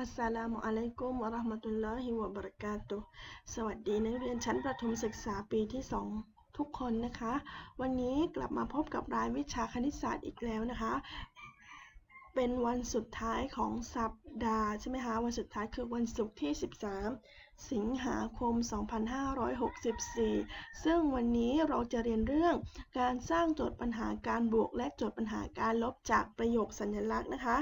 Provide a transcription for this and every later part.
อัสสลามุอะลัยกุมวะราะห์มะตุลลอฮิวะบะเราะกาตุสวัสดีนักเรียนชั้นประถมศึกษาปีที่ 2 ทุกคนนะคะ วันนี้กลับมาพบกับรายวิชาคณิตศาสตร์อีกแล้วนะคะ เป็นวันสุดท้ายของสัปดาห์ใช่ไหมคะวันสุดท้ายคือวันศุกร์ที่ 13 สิงหาคม 2564 ซึ่งวันนี้เราจะเรียนเรื่องการสร้างโจทย์ปัญหาการบวกและโจทย์ปัญหาการลบจากประโยคสัญลักษณ์นะคะ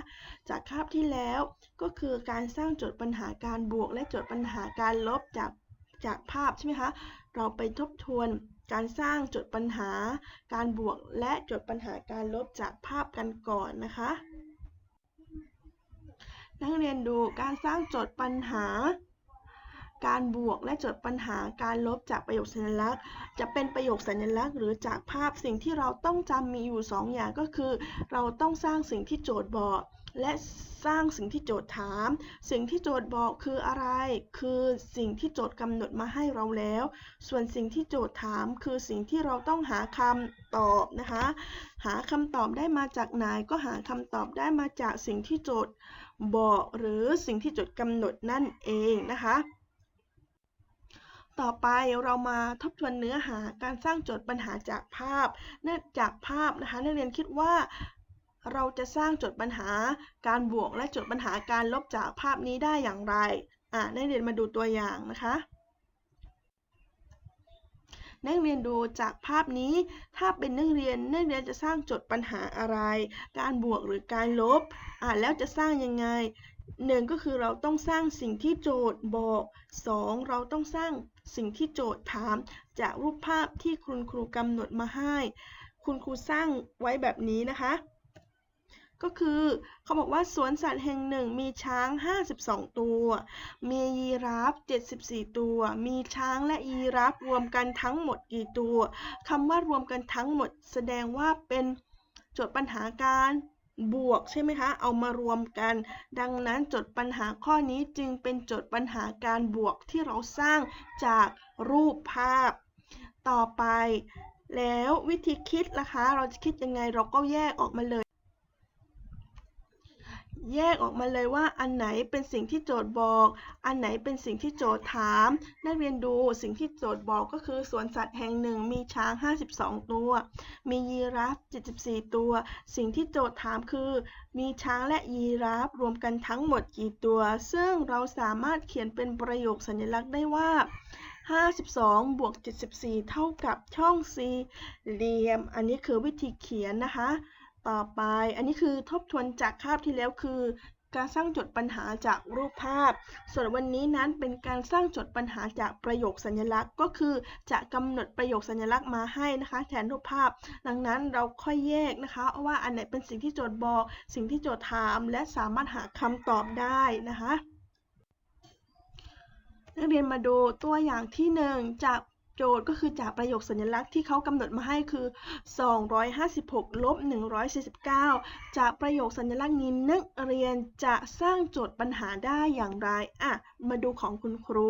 จากคาบที่แล้วก็คือการสร้างโจทย์ปัญหาการบวก และโจทย์ปัญหาการลบจากจากภาพใช่ไหมคะเราไปทบทวนการสร้างโจทย์ปัญหาการบวกและโจทย์ปัญหาการลบจากภาพกันก่อนนะคะ นักเรียนดูการสร้างโจทย์ปัญหา การบวกและโจทย์ปัญหาการลบจากประโยคสัญลักษณ์ จะเป็นประโยคสัญลักษณ์ หรือจากภาพสิ่งที่เราต้องจำมีอยู่2อย่างก็คือ เราต้องสร้างสิ่งที่โจทย์บอก และสร้างสิ่งที่โจทย์ถาม สิ่งที่โจทย์บอกคืออะไร คือสิ่งที่โจทย์กำหนดมาให้เราแล้ว ส่วนสิ่งที่โจทย์ถามคือสิ่งที่เราต้องหาคำตอบนะคะ หาคำตอบได้มาจากไหนก็หาคำตอบได้มาจากสิ่งที่โจทย์บอกหรือสิ่งที่โจทย์กำหนดนั่นเองนะคะต่อไปเรามาทบทวนเนื้อหาการสร้างโจทย์ปัญหาจากภาพเนื่องจากภาพนะคะนักเรียนคิดว่า เราจะสร้างโจทย์ปัญหาการบวกและโจทย์ปัญหาการลบจากภาพนี้ได้อย่างไรอ่านักเรียนมาดูตัวอย่างนะคะนักเรียนดูจากภาพนี้ ถ้าเป็นนักเรียนนักเรียนจะสร้างโจทย์ปัญหาอะไร การบวกหรือการลบ อ่าแล้วจะสร้างยังไงหนึ่งก็คือเราต้องสร้างสิ่งที่โจทย์บอก 2. เราต้องสร้างสิ่งที่โจทย์ถาม จากรูปภาพที่คุณครูกำหนดมาให้ คุณครูสร้างไว้แบบนี้นะคะ ก็คือเขาบอกว่าสวนสัตว์แห่งหนึ่งมีช้าง 52 ตัว มียีราฟ 74 ตัว มีช้างและยีราฟรวมกันทั้งหมดกี่ตัวคำว่ารวมกันทั้งหมด แสดงว่าเป็นโจทย์ปัญหาการบวกใช่ไหมคะ เอามารวมกัน ดังนั้นโจทย์ปัญหาข้อนี้จึงเป็นโจทย์ปัญหาการบวกที่เราสร้างจากรูปภาพ ต่อไป แล้ววิธีคิดล่ะคะ เราจะคิดยังไงเราก็แยกออกมาเลย แยกออกมาเลยว่าอันไหนเป็นสิ่งที่โจทย์บอก อันไหนเป็นสิ่งที่โจทย์ถาม นักเรียนดูสิ่งที่โจทย์บอกก็คือสวนสัตว์แห่งหนึ่งมีช้าง 52 ตัว มียีราฟ 74 ตัว สิ่งที่โจทย์ถามคือ มีช้างและยีราฟรวมกันทั้งหมดกี่ตัว ซึ่งเราสามารถเขียนเป็นประโยคสัญลักษณ์ได้ว่า 52 บวก 74 เท่ากับช่องสี่เหลี่ยม อันนี้คือวิธีเขียนนะคะ ต่อไป อันนี้คือทบทวนจากคาบที่แล้วคือ การสร้างโจทย์ปัญหาจากรูปภาพ ส่วนวันนี้นั้นเป็นการสร้างโจทย์ปัญหาจากประโยคสัญลักษณ์ ก็คือจะกำหนดประโยคสัญลักษณ์มาให้นะคะ แทนรูปภาพ ดังนั้นเราค่อยแยกนะคะ ว่าอันไหนเป็นสิ่งที่โจทย์บอก สิ่งที่โจทย์ถาม และสามารถหาคำตอบได้นะคะนักเรียนมาดูตัวอย่างที่ 1 จาก จทย์ก็คือจากประโยคสัญลักษณ์ที่เขากำหนดมาให้คือ 256ลบ149 จากประโยคสัญลักษณ์นี้นักเรียนจะสร้างโจทย์ปัญหาได้อย่างไรอะมาดูของคุณครู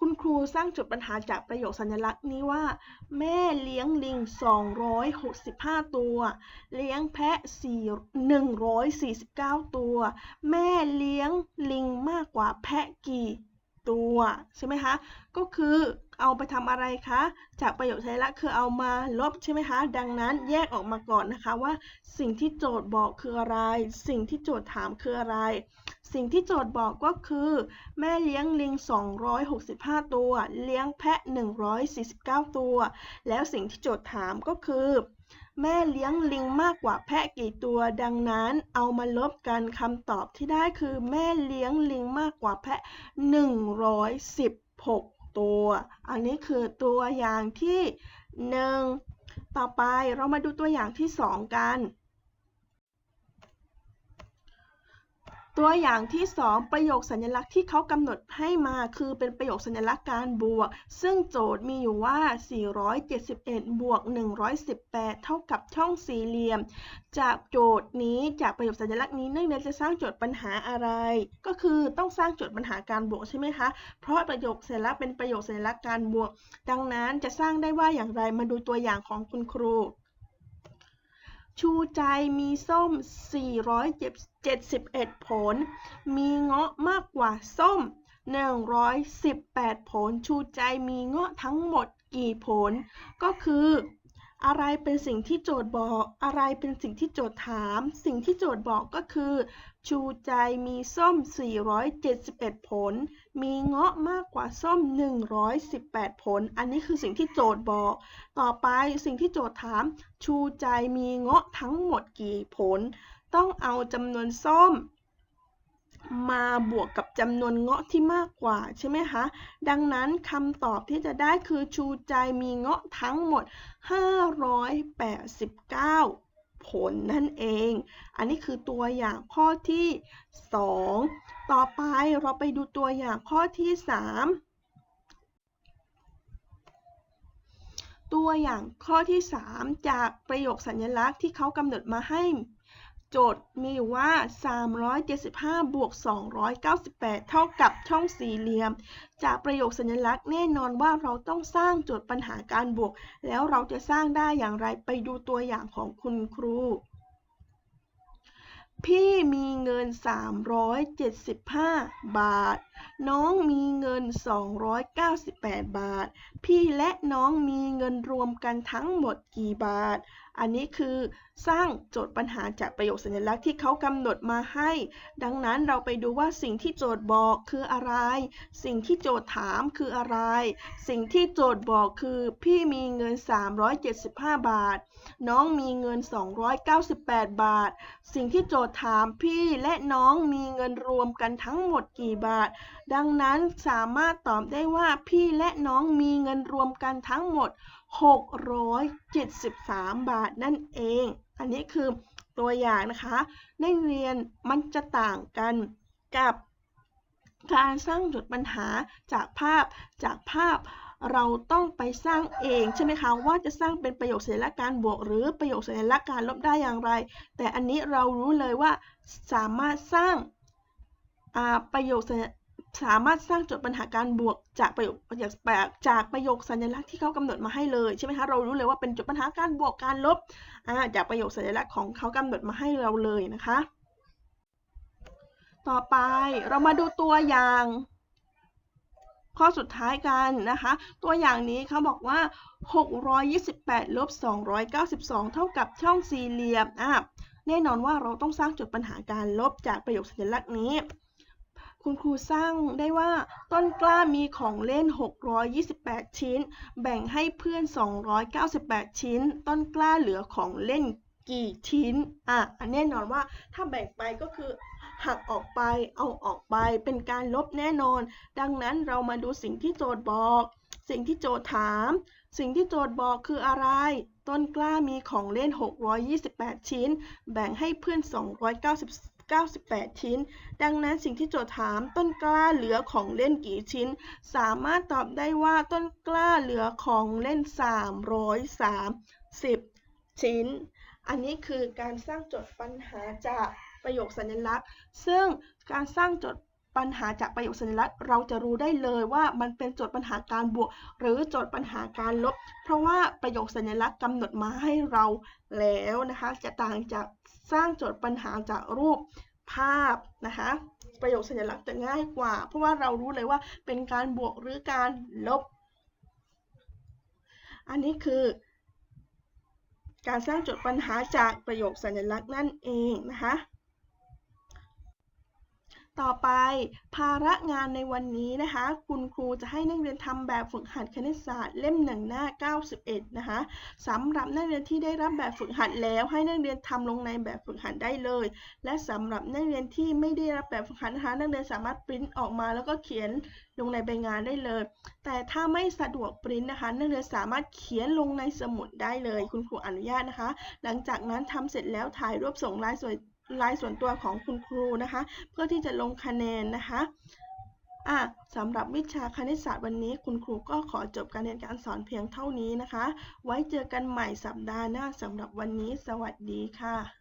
คุณครูสร้างโจทย์ปัญหาจากประโยคสัญลักษณ์นี้ว่า แม่เลี้ยงลิง 265 ตัว เลี้ยงแพะ4 149 ตัว แม่เลี้ยงลิงมากกว่าแพะกี่ ตัวใช่ไหมคะก็คือเอาไปทำอะไรคะจากประโยคสัญลักษณ์คือเอามาลบใช่ไหมคะดังนั้นแยกออกมาก่อนนะคะว่า สิ่งที่โจทย์บอกคืออะไร สิ่งที่โจทย์ถามคืออะไร สิ่งที่โจทย์บอกก็คือ แม่เลี้ยงลิง 265 ตัว เลี้ยงแพะ 149 ตัว แล้วสิ่งที่โจทย์ถามก็คือ แม่เลี้ยงลิงมากกว่าแพะกี่ตัว ดังนั้นเอามาลบกันคำตอบที่ได้คือ แม่เลี้ยงลิงมากกว่าแพะ 116 ตัว อันนี้คือตัวอย่างที่ 1 ต่อไปเรามาดูตัวอย่างที่ 2 กัน ตัวอย่างที่ 2 ประโยคสัญลักษณ์ที่เขากำหนดให้มาคือเป็นประโยคสัญลักษณ์การบวก ซึ่งโจทย์มีอยู่ว่า 471 บวก 118 เท่ากับช่องสี่เหลี่ยม จากโจทย์นี้จากประโยคสัญลักษณ์นี้นักเรียนจะสร้างโจทย์ปัญหาอะไร ก็คือต้องสร้างโจทย์ปัญหาการบวกใช่ไหมคะ เพราะประโยคสัญลักษณ์เป็นประโยคสัญลักษณ์การบวก ดังนั้นจะสร้างได้ว่าอย่างไรมาดูตัวอย่างของคุณครู ชูใจมีส้ม 471 ผล มีเงาะมากกว่าส้ม 118 ผล ชูใจมีเงาะทั้งหมดกี่ผล ก็คือ อะไรเป็นสิ่งที่โจทย์บอก อะไรเป็นสิ่งที่โจทย์ถาม สิ่งที่โจทย์บอกก็คือ ชูใจมีส้ม 471 ผล มีเงาะมากกว่าส้ม 118 ผล อันนี้คือสิ่งที่โจทย์บอก ต่อไปสิ่งที่โจทย์ถาม ชูใจมีเงาะทั้งหมดกี่ผล ต้องเอาจำนวนส้ม มาบวกกับจำนวนเงาะที่มากกว่าใช่ไหมคะ ดังนั้นคำตอบที่จะได้คือชูใจมีเงาะทั้งหมด 589 ผลนั่นเอง อันนี้คือตัวอย่างข้อที่ 2 ต่อไปเราไปดูตัวอย่างข้อที่ 3ตัวอย่างข้อที่ 3 จากประโยคสัญลักษณ์ที่เขากำหนดมาให้ โจทย์มีอยู่ว่า 375 บวก 298 เท่ากับช่องสี่เหลี่ยม จากประโยคสัญลักษณ์แน่นอนว่าเราต้องสร้างโจทย์ปัญหาการบวก แล้วเราจะสร้างได้อย่างไรไปดูตัวอย่างของคุณครู พี่มีเงิน 375 บาท น้องมีเงิน 298 บาท พี่และน้องมีเงินรวมกันทั้งหมดกี่บาท อันนี้คือสร้างโจทย์ปัญหาจากประโยคสัญลักษณ์ที่เขากำหนดมาให้ ดังนั้นเราไปดูว่าสิ่งที่โจทย์บอกคืออะไร สิ่งที่โจทย์ถามคืออะไร สิ่งที่โจทย์บอกคือ พี่มีเงิน 375 บาท น้องมีเงิน 298 บาท สิ่งที่โจทย์ถามพี่และน้องมีเงินรวมกันทั้งหมดกี่บาทดังนั้นสามารถตอบได้ว่าพี่และน้องมีเงินรวมกันทั้งหมด 673 บาทนั่นเอง อันนี้คือตัวอย่างนะคะนักเรียนมันจะต่างกันกับการสร้างโจทย์ปัญหาจากภาพจากภาพเราต้องไปสร้างเองใช่ไหมคะว่าจะสร้างเป็นประโยคสัญลักษณ์การบวก หรือประโยคสัญลักษณ์การลบได้อย่างไร แต่อันนี้เรารู้เลยว่าสามารถสร้างประโยค สามารถสร้างโจทย์ปัญหาการบวกจากประโยคจากประโยคสัญลักษณ์ที่เขากำหนดมาให้เลยใช่ไหมคะเรารู้เลยว่าเป็นโจทย์ปัญหาการบวกการลบจากประโยคสัญลักษณ์ของเขากำหนดมาให้เราเลยนะคะ ต่อไปเรามาดูตัวอย่าง ข้อสุดท้ายกันนะคะ ตัวอย่างนี้เขาบอกว่า 628ลบ292 เท่ากับช่องสี่เหลี่ยมอะแน่นอนว่าเราต้องสร้างจทย์ปัญหาการลบจากประโยคสัญลักษณ์นี้ คุณครูสร้างได้ว่าต้นกล้ามีของเล่น 628 ชิ้น แบ่งให้เพื่อน 298 ชิ้น ต้นกล้าเหลือของเล่นกี่ชิ้น อะ อันแน่นอนว่าถ้าแบ่งไปก็คือหักออกไป เอาออกไป เป็นการลบแน่นอน ดังนั้นเรามาดูสิ่งที่โจทย์บอก สิ่งที่โจทย์ถาม สิ่งที่โจทย์บอกคืออะไร ต้นกล้ามีของเล่น 628 ชิ้น แบ่งให้เพื่อน 290 98 ชิ้น ดังนั้นสิ่งที่โจทย์ถามต้นกล้าเหลือของเล่นกี่ชิ้น สามารถตอบได้ว่าต้นกล้าเหลือของเล่น 330 ชิ้น อันนี้คือการสร้างโจทย์ปัญหาจากประโยคสัญลักษณ์ ซึ่งการสร้างโจทย์ปัญหาจากประโยคสัญลักษณ์เราจะรู้ได้เลยว่ามันเป็นโจทย์ปัญหาการบวก หรือโจทย์ปัญหาการลบ เพราะว่าประโยคสัญลักษณ์กำหนดมาให้เราแล้วนะคะ จะต่างจาก สร้างโจทย์ปัญหาจากรูปภาพนะคะประโยคสัญลักษณ์จะง่ายกว่า เพราะว่าเรารู้เลยว่าเป็นการบวกหรือการลบ อันนี้คือการสร้างโจทย์ปัญหาจากประโยคสัญลักษณ์นั่นเองนะคะ ต่อไปภาระงานในวันนี้นะคะ คุณครูจะให้นักเรียนทำแบบฝึกหัดคณิตศาสตร์เล่มหนึ่งหน้า 91 นะคะสำหรับนักเรียนที่ได้รับแบบฝึกหัดแล้วให้นักเรียนทำลงในแบบฝึกหัดได้เลย และสำหรับนักเรียนที่ไม่ได้รับแบบฝึกหัดนะคะนักเรียนสามารถปริ้นออกมาแล้วก็เขียนลงในใบงานได้เลย แต่ถ้าไม่สะดวกปริ้นนะคะนักเรียนสามารถเขียนลงในสมุดได้เลย คุณครูอนุญาตนะคะ หลังจากนั้นทำเสร็จแล้วถ่ายรูปส่งไลน์ส่วน ไลน์ส่วนตัวของคุณครูนะคะ เพื่อที่จะลงคะแนนนะคะอะสำหรับวิชาคณิตศาสตร์วันนี้ คุณครูก็ขอจบการเรียนการสอนเพียงเท่านี้นะคะ ไว้เจอกันใหม่สัปดาห์หน้าสำหรับวันนี้ สวัสดีค่ะ